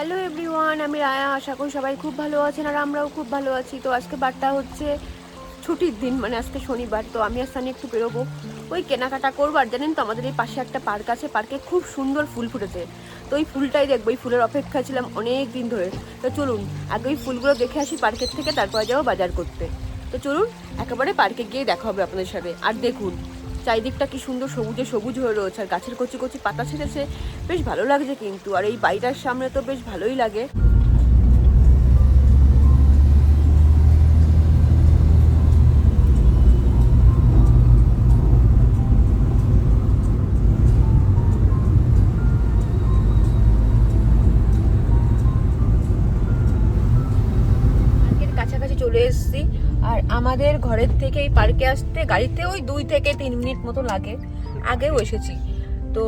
Hello everyone আমি রায়া। আশা করি সবাই খুব ভালো আছেন আর আমরাও খুব ভালো আছি। তো আজকে বারটা হচ্ছে ছুটির দিন মানে আজকে শনিবার। তো আমি আর সানি একটু বেরোবো। ওই কেনাকাটা করব। আর জানেন তো, আমাদের এই পাশে একটা পার্ক আছে। পার্কে খুব সুন্দর ফুল ফুটেছে। তো ওই ফুলটাই দেখব। এই ফুলের অপেক্ষা ছিলাম অনেক দিন ধরে। তো চলুন, আগে ওই ফুলগুলো দেখে আসি পার্কের থেকে। তারপরে যাব বাজার করতে। তো চলুন, একেবারে পার্কে গিয়ে দেখা হবে আপনাদের সাথে। আর দেখুন চারিদিকটা কি সুন্দর সবুজে সবুজ হয়ে রয়েছে, আর গাছের কচি কচি পাতা ছেড়েছে। বেশ ভালো লাগছে কিন্তু, আর এই বাড়িটার সামনে তো বেশ ভালোই লাগে। চলে এসেছি। আর আমাদের ঘরের থেকে এই পার্কে আসতে গাড়িতে ওই দুই থেকে তিন মিনিট মতো লাগে। আগেও এসেছি। তো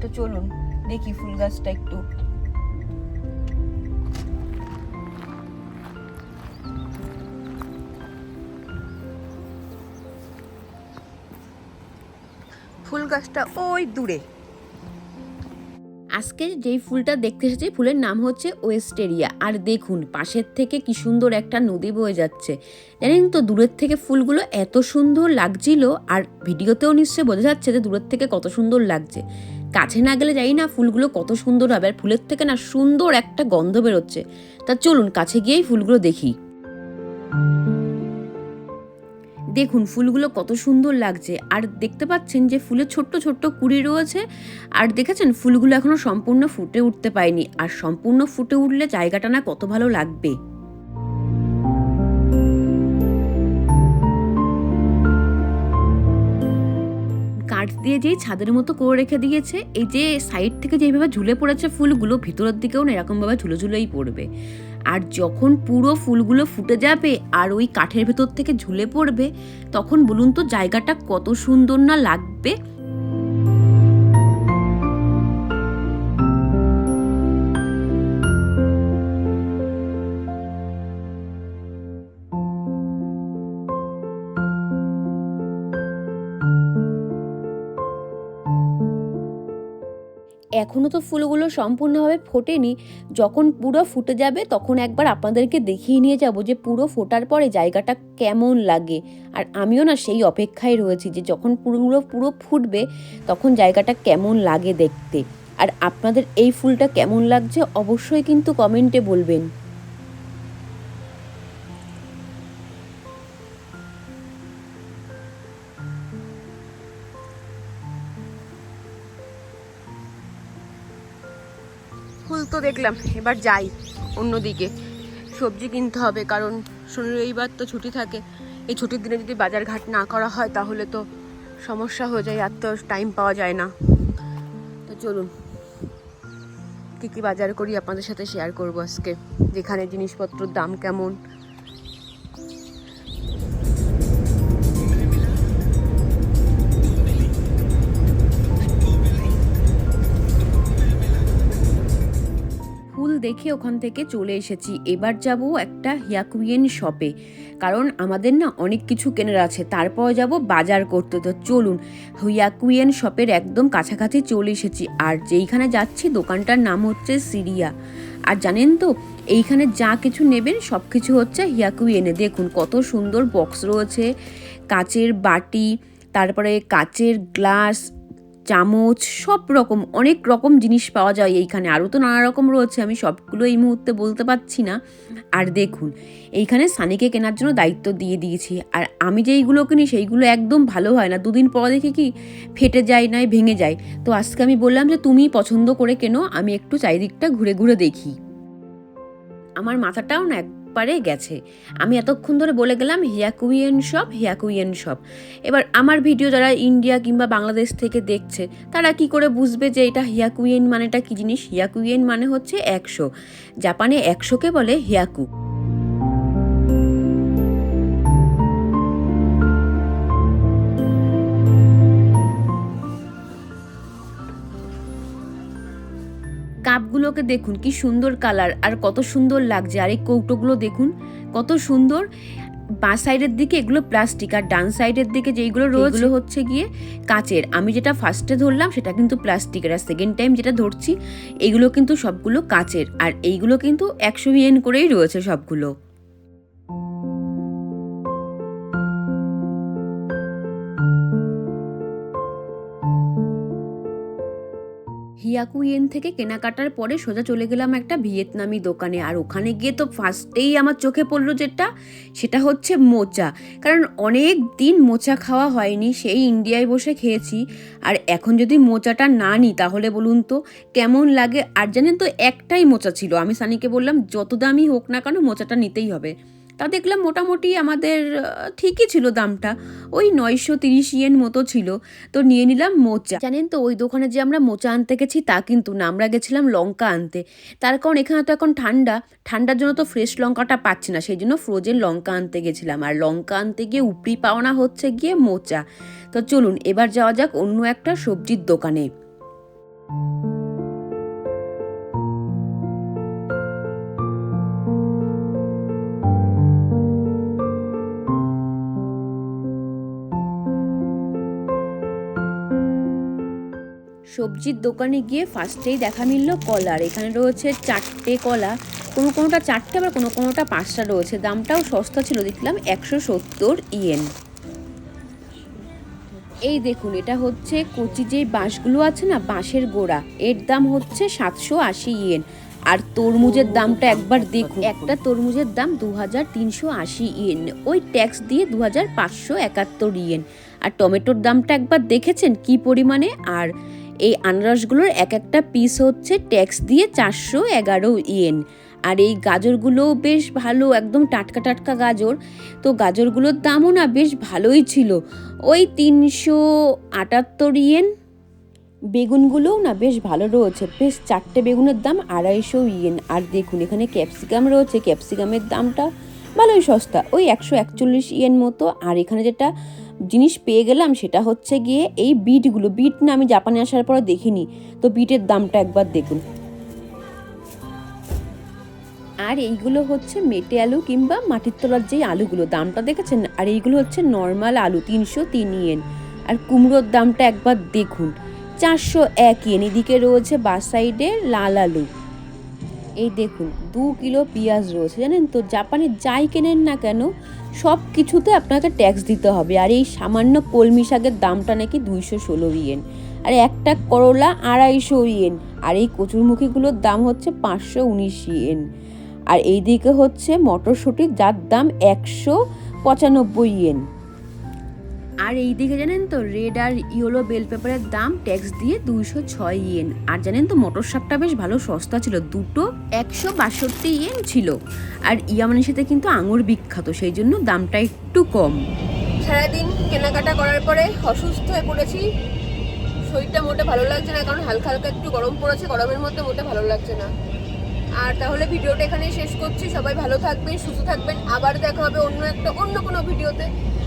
তো চলুন, দেখি ফুল গাছটা একটু। ফুল গাছটা ওই দূরে। আজকে যেই ফুলটা দেখতে এসেছি, ফুলের নাম হচ্ছে ওয়েস্টেরিয়া। আর দেখুন, পাশের থেকে কি সুন্দর একটা নদী বয়ে যাচ্ছে। জানেন তো, দূরের থেকে ফুলগুলো এত সুন্দর লাগছিল, আর ভিডিওতেও নিশ্চয়ই বোঝা যাচ্ছে যে দূরের থেকে কত সুন্দর লাগছে। কাছে না গেলে জানি না ফুলগুলো কত সুন্দর হবে, আর ফুলের থেকে না সুন্দর একটা গন্ধ বেরোচ্ছে। তা চলুন, কাছে গিয়েই ফুলগুলো দেখি। দেখুন, ফুলগুলো কত সুন্দর লাগছে। আর দেখতে পাচ্ছেন যে ফুলের ছোট্ট ছোট্ট কুড়ি রয়েছে। আর দেখেছেন, ফুলগুলো এখনও সম্পূর্ণ ফুটে উঠতে পায়নি। আর সম্পূর্ণ ফুটে উঠলে জায়গাটা না কত ভালো লাগবে। কাঠ দিয়ে যেই ছাদের মতো করে রেখে দিয়েছে, এই যে সাইড থেকে যেভাবে ঝুলে পড়েছে ফুলগুলো, ভিতরের দিকেও না এরকমভাবে ঝুলে ঝুলেই পড়বে। আর যখন পুরো ফুলগুলো ফুটে যাবে আর ওই কাঠের ভেতর থেকে ঝুলে পড়বে, তখন বলুন তো জায়গাটা কত সুন্দর না লাগবে? এখনও তো ফুলগুলো সম্পূর্ণভাবে ফোটেনি। যখন পুরো ফুটে যাবে তখন একবার আপনাদেরকে দেখিয়ে নিয়ে যাব যে পুরো ফোটার পরে জায়গাটা কেমন লাগে। আর আমিও না সেই অপেক্ষায় রয়েছি যে যখন পুরোগুলো পুরো ফুটবে তখন জায়গাটা কেমন লাগে দেখতে। আর আপনাদের এই ফুলটা কেমন লাগছে অবশ্যই কিন্তু কমেন্টে বলবেন। ফুল তো দেখলাম, এবার যাই অন্যদিকে। সবজি কিনতে হবে, কারণ শনি রবিবার তো ছুটি থাকে। এই ছুটির দিনে যদি বাজার ঘাট না করা হয়, তাহলে তো সমস্যা হয়ে যায়, আর তো টাইম পাওয়া যায় না। তো চলুন, কী কী বাজার করি আপনাদের সাথে শেয়ার করব আজকে? যেখানে জিনিসপত্রের দাম কেমন? দেখে ওখান থেকে চলে এসেছি। এবার যাব একটা হিয়াকুইয়েন শপে। কারণ আমাদের না অনেক কিছু কেনার আছে। তারপর যাব বাজার করতে। তো চলুন হিয়াকুইয়েন শপের একদম কাছাকাছি চলে এসেছি। আর যেইখানে যাচ্ছি, দোকানটার নাম হচ্ছে সিরিয়া। আর জানেন তো, এইখানে যা কিছু নেবেন সব কিছু হচ্ছে হিয়াকুইয়েনে দেখুন, কত সুন্দর বক্স রয়েছে। কাচের বাটি, তারপরে কাচের গ্লাস চামচ, সব রকম, অনেক রকম জিনিস পাওয়া যায় এইখানে। আরও তো নানা রকম রয়েছে, আমি সবগুলো এই মুহূর্তে বলতে পারছি না। আর দেখুন, এইখানে সানিকে কেনার জন্য দায়িত্ব দিয়ে দিয়েছি। আর আমি যেইগুলো কিনি, সেইগুলো একদম ভালো হয় না। দুদিন পর দেখি কি, ফেটে যায় নয় ভেঙে যায়। তো আজকে আমি বললাম যে, তুমি পছন্দ করে কেনো, আমি একটু চারিদিকটা ঘুরে ঘুরে দেখি। আমার মাথাটাও না একবারে গেছে। আমি এতক্ষণ ধরে বলে গেলাম, হিয়াকুইয়েন শপ হিয়াকুইয়েন শপ এবার আমার ভিডিও যারা ইন্ডিয়া কিংবা বাংলাদেশ থেকে দেখছে, তারা কি করে বুঝবে যে এটা হিয়াকুইয়েন মানেটা কি জিনিস? হিয়াকুইয়েন মানে হচ্ছে একশো। জাপানে একশোকে বলে হিয়াকু। কাপগুলোকে দেখুন, কি সুন্দর কালার, আর কত সুন্দর লাগছে। আর এই কৌটোগুলো দেখুন, কত সুন্দর। বাঁ সাইডের দিকে এগুলো প্লাস্টিক, আর ডান সাইডের দিকে যেইগুলো রয়েছে হচ্ছে গিয়ে কাচের। আমি যেটা ফার্স্টে ধরলাম, সেটা কিন্তু প্লাস্টিকের আর সেকেন্ড টাইম যেটা ধরছি, এগুলো কিন্তু সবগুলো কাচের। আর এইগুলো কিন্তু একশো ইয়েন করেই রয়েছে সবগুলো। হিয়াকুইয়েন থেকে কেনাকাটার পরে সোজা চলে গেলাম একটা ভিয়েতনামি দোকানে। আর ওখানে গিয়ে তো ফার্স্টেই আমার চোখে পড়ল যেটা, সেটা হচ্ছে মোচা। কারণ অনেক দিন মোচা খাওয়া হয়নি, সেই ইন্ডিয়ায় বসে খেয়েছি। আর এখন যদি মোচাটা না নিই তাহলে বলুন তো, কেমন লাগে? আর জানেন তো, একটাই মোচা ছিল। আমি সানিকে বললাম, যত দামই হোক না কেন, মোচাটা নিতেই হবে। তা দেখলাম মোটামুটি আমাদের ঠিকই ছিল দামটা। ওই নয়শো তিরিশ ইয়েন মতো ছিল। তো নিয়ে নিলাম মোচা। জানেন তো, ওই দোকানে যে আমরা মোচা আনতে গেছি তা কিন্তু না। আমরা গেছিলাম লঙ্কা আনতে। তার কারণ এখানে তো এখন ঠান্ডা। ঠান্ডার জন্য তো ফ্রেশ লঙ্কাটা পাচ্ছি না। সেই জন্য ফ্রোজেন লঙ্কা আনতে গেছিলাম। আর লঙ্কা আনতে গিয়ে উপরি পাওনা হচ্ছে গিয়ে মোচা। তো চলুন, এবার যাওয়া যাক অন্য একটা সবজির দোকানে। সবজির দোকানে গিয়ে ফার্স্টেই দেখা মিলল কলার এখানে রয়েছে চারটে কলা। কোনো কোনোটা চারটে আবার কোনো কোনোটা পাঁচটা রয়েছে। দামটাও সস্তা ছিল, দেখলাম একশো সত্তর ইয়েন। এই দেখুন, এটা হচ্ছে কচি যে বাঁশগুলো আছে না, বাঁশের গোড়া, এর দাম হচ্ছে সাতশো আশি ইয়েন। আর তরমুজের দামটা একবার দেখুন। একটা তরমুজের দাম দু হাজার তিনশো আশি ইয়েন। ওই ট্যাক্স দিয়ে দু হাজার পাঁচশো একাত্তর ইয়েন। আর টমেটোর দামটা একবার দেখেছেন কি পরিমাণে? আর এই আনারসগুলোর এক একটা পিস হচ্ছে ট্যাক্স দিয়ে চারশো এগারো ইয়েন আর এই গাজরগুলোও বেশ ভালো, একদম টাটকা টাটকা গাজর। তো গাজরগুলোর দামও না বেশ ভালোই ছিল। ওই তিনশো আটাত্তর ইয়েন বেগুনগুলোও না বেশ ভালো রয়েছে। বেশ চারটে বেগুনের দাম আড়াইশো ইয়েন আর দেখুন, এখানে ক্যাপসিকাম রয়েছে। ক্যাপসিকামের দামটা ভালোই সস্তা, ওই একশো একচল্লিশ ইয়েন মতো। আর এখানে যেটা জিনিস পেয়ে গেলাম সেটা হচ্ছে গিয়ে এই বিটগুলো বিট না আমি জাপানে আসার পরে দেখিনি, তো বিটের দামটা একবার দেখুন। আর এইগুলো হচ্ছে মেটে আলু কিংবা মাটির তলার যেই আলুগুলো, দামটা দেখেছেন? আর এইগুলো হচ্ছে নর্মাল আলু, তিনশো তিন ইয়েন আর কুমড়োর দামটা একবার দেখুন, চারশো এক ইয়েন এদিকে রয়েছে বাস সাইডে লাল আলু। এই দেখুন, দু কিলো পেঁয়াজ রয়েছে, জানেন তো? জাপানে যাই কেনেন না কেন, সব কিছুতে আপনাকে ট্যাক্স দিতে হবে। আর এই সামান্য কলমি শাকের দামটা নাকি দুইশো ষোলো ইয়েন আর একটা করলা আড়াইশো ইয়েন আর এই কচুরমুখীগুলোর দাম হচ্ছে পাঁচশো উনিশ ইয়েন আর এইদিকে হচ্ছে মটরশুঁটি, যার দাম একশো পঁচানব্বই ইয়েন আর এই দিকে জানেন তো রেড আর ইয়েলো বেল পেপারের দাম ট্যাক্স দিয়ে দুইশো ছয় ইয়েন আর জানেন তো, মটর শাকটা বেশ ভালো সস্তা ছিল, দুটো একশো বাষট্টি ইয়েন ছিল। আর ইয়ামানের সাথে কিন্তু আঙুর বিখ্যাত, সেই জন্য দামটা একটু কম। সারাদিন কেনাকাটা করার পরে অসুস্থ হয়ে পড়েছি। শরীরটা মোটে ভালো লাগছে না, কারণ হালকা হালকা একটু গরম পড়েছে, গরমের মধ্যে মোটে ভালো লাগছে না। আর তাহলে ভিডিওটা এখানে শেষ করছি। সবাই ভালো থাকবেন, সুস্থ থাকবেন। আবার দেখা হবে অন্য একটা, অন্য কোনো ভিডিওতে।